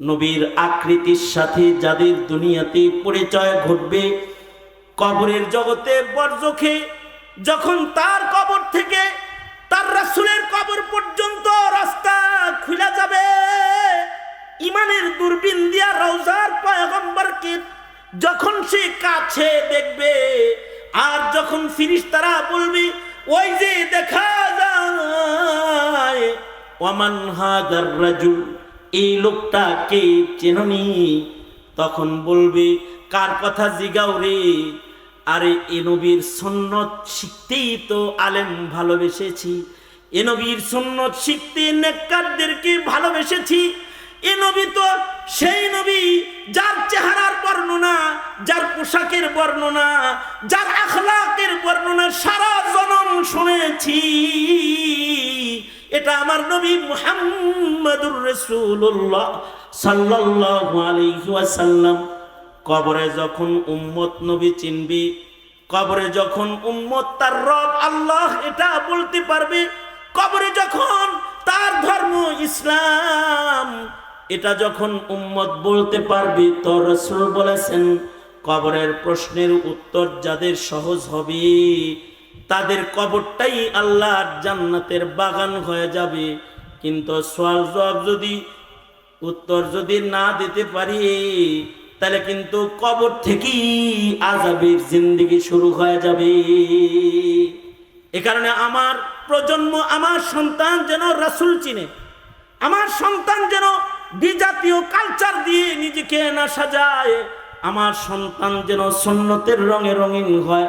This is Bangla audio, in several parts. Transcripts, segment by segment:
নবীর আকৃতির সাথে যাদের দুনিয়াতে পরিচয় ঘটবে, কবরের জগতে বর্জখে যখন তার কবর থেকে তার রাসূলের কবর পর্যন্ত রাস্তা খুলে যাবে ইমানের দূরবীন দিয়া রওজার পয়গম্বরকে যখন সে কাছে দেখবে আর যখন ফিরিস্তারা বলবে, ওই যে দেখা যায় ওয়ামান হাদার রাজুল এই লোকটা কে চেননি। তখন বলবে, কার কথা জিগাও রে? আরে, এ নবীর সন্ন্যত শিখতেই তো আলেম ভালোবেসেছি। এ নবীর সন্ন্যত শিখতে নেককারদেরকে ভালোবেসেছি। এ নবী তো সেই নবী, যার চেহারার বর্ণনা, যার পোশাকের বর্ণনা, যার আখলাকের বর্ণনা সারা জনম শুনেছি। এটা আমার নবী মুহাম্মাদুর রাসূলুল্লাহ সাল্লাল্লাহু আলাইহি ওয়াসাল্লাম। কবরে যখন উম্মত নবী চিনবি, কবরে যখন উম্মত তার রব আল্লাহ এটা বলতে পারবে, কবরে যখন তার ধর্ম ইসলাম এটা যখন উম্মত বলতে পারবি, তো রসুল বলেছেন, কবরের প্রশ্নের উত্তর যাদের সহজ হবে তাদের কবরটাই আল্লাহর জান্নাতের বাগান হয়ে যাবে। কিন্তু সোয়াল জবাব যদি, উত্তর যদি না দিতে পারি, তাহলে কিন্তু কবর থেকেই আজাবের জিন্দিগি শুরু হয়ে যাবে। এ কারণে আমার প্রজন্ম, আমার সন্তান যেন রাসুল চিনে, আমার সন্তান যেন বিজাতীয় কালচার দিয়ে নিজেকে না সাজায়, আমার সন্তান যেন সন্ন্যতের রঙে রঙিন হয়।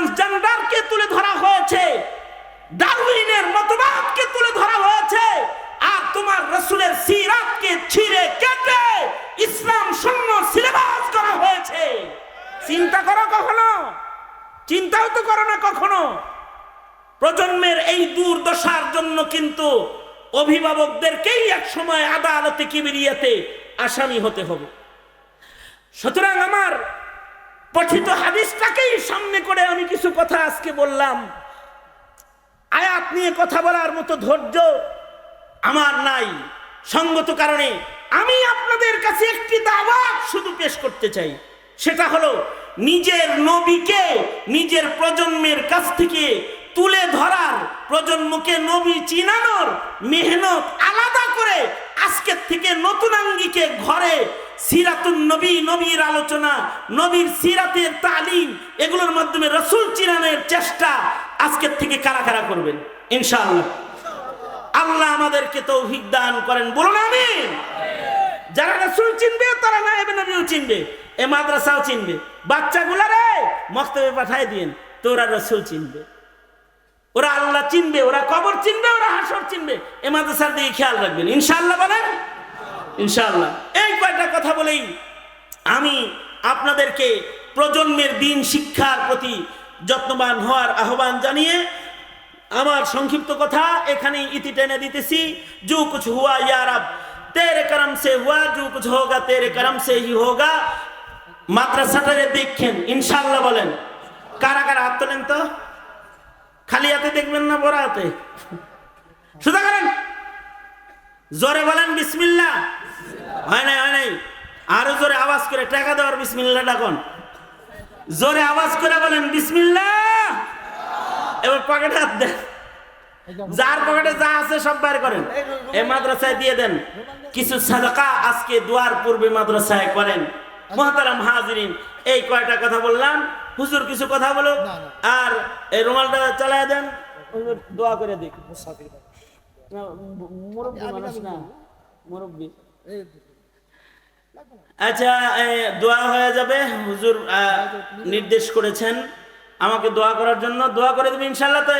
ট্রান্সজেন্ডারকে তুলে ধরা হয়েছে, ডারউইনের মতবাদকে তুলে ধরা হয়েছে, আর তোমার রসুলের সিরাতকে ছিঁড়ে কেটে ইসলাম শূন্য সিলেবাস করা হয়েছে। চিন্তা করো কখনো? চিন্তাও তো করো না কখনো? প্রজন্মের এই দুর্দশার জন্য কিন্তু অভিভাবকদেরকেই এক সময় আদালতে কিবিরিয়াতে আসামি হতে হবে। সুতরাং আমার পঠিত হাদিসটাকেই সামনে কিছু কথা আজকে বললাম। আয়াত নিয়ে কথা বলার মতো ধৈর্য আমার নাই। সঙ্গত কারণে আমি আপনাদের কাছে একটি দাওয়াত শুধু পেশ করতে চাই। সেটা হলো, নিজের নবীকে, নিজের প্রজন্মের কাছ থেকে তুলে ধরার, প্রজন্মকে নবী চিনানোর মেহনত আলাদা করে আজকের থেকে নতুন আঙ্গিকে ঘরে সিরাতুন নবী, নবীর আলোচনা, নবীর সিরাতের তালিম, এগুলোর মাধ্যমে রসুল চিনানোর চেষ্টা আজকের থেকে কারা কারা করবেন? ইনশাআল্লাহ। আল্লাহ আমাদেরকে তৌফিক দান করেন। বলুন আমি যারা রসুল চিনবে, তারা নায়েবে নবীও চিনবে, এ মাদ্রাসাও চিনবে। বাচ্চাগুলা রে, মক্তবে পাঠায় দিন তো ওরা রসুল চিনবে। ওরা আল্লাহ চিনবে, ওরা কবর চিনবে, ওরা হাসর চিনবে, এ মাদ্রাসার দিকে খেয়াল রাখবেন। ইনশাআল্লাহ বলেন। ইনশাল্লাহ এই কয়টা কথা বলেই আমি আপনাদেরকে প্রজন্মের দিন শিক্ষার প্রতি যত্নবান হওয়ার আহ্বান জানিয়ে আমার সংক্ষিপ্ত কথা এখানেই ইতি টেনে দিতেছি। জু কুছ হুয়া ইয়ারাব তেরে কারম সে হুয়া জু কুছ হোগা তেরে করম সে হি হোগা। মাদ্রাসাটারে দেখেন ইনশাল্লাহ বলেন। কারা কারা হাত তোলেন তো? খালি হাতে দেখবেন না বড় হাতে? শুধু করেন। জোরে বলেন, বিসমিল্লাহ। হয় নাই হয় নাই? আরও জোরে আওয়াজ করে টাকা দেওয়ার বিসমিল্লাহ ডাকন। জোরে আওয়াজ করে বলেন বিসমিল্লাহ! এবার পকেটে হাত দেন। যার পকেটে যা আছে সব বাইর করেন। এই মাদ্রাসায় দিয়ে দেন। কিছু সাদাকা আজকে দুয়ার পূর্বে মাদ্রাসায় করেন। মহাতারাম হাজিরিন এই কয়টা কথা বললাম? হুজুর কিছু কথা বলো আর এই রুমালটা চালায় দেন। দোয়া করে দিক। না, মুরব্বি মানুষ না? মুরব্বি। আচ্ছা দোয়া হয়ে যাবে। হুজুর নির্দেশ করেছেন। আমাকে দোয়া করার জন্য দোয়া করে দেবে ইনশাল্লাহ তো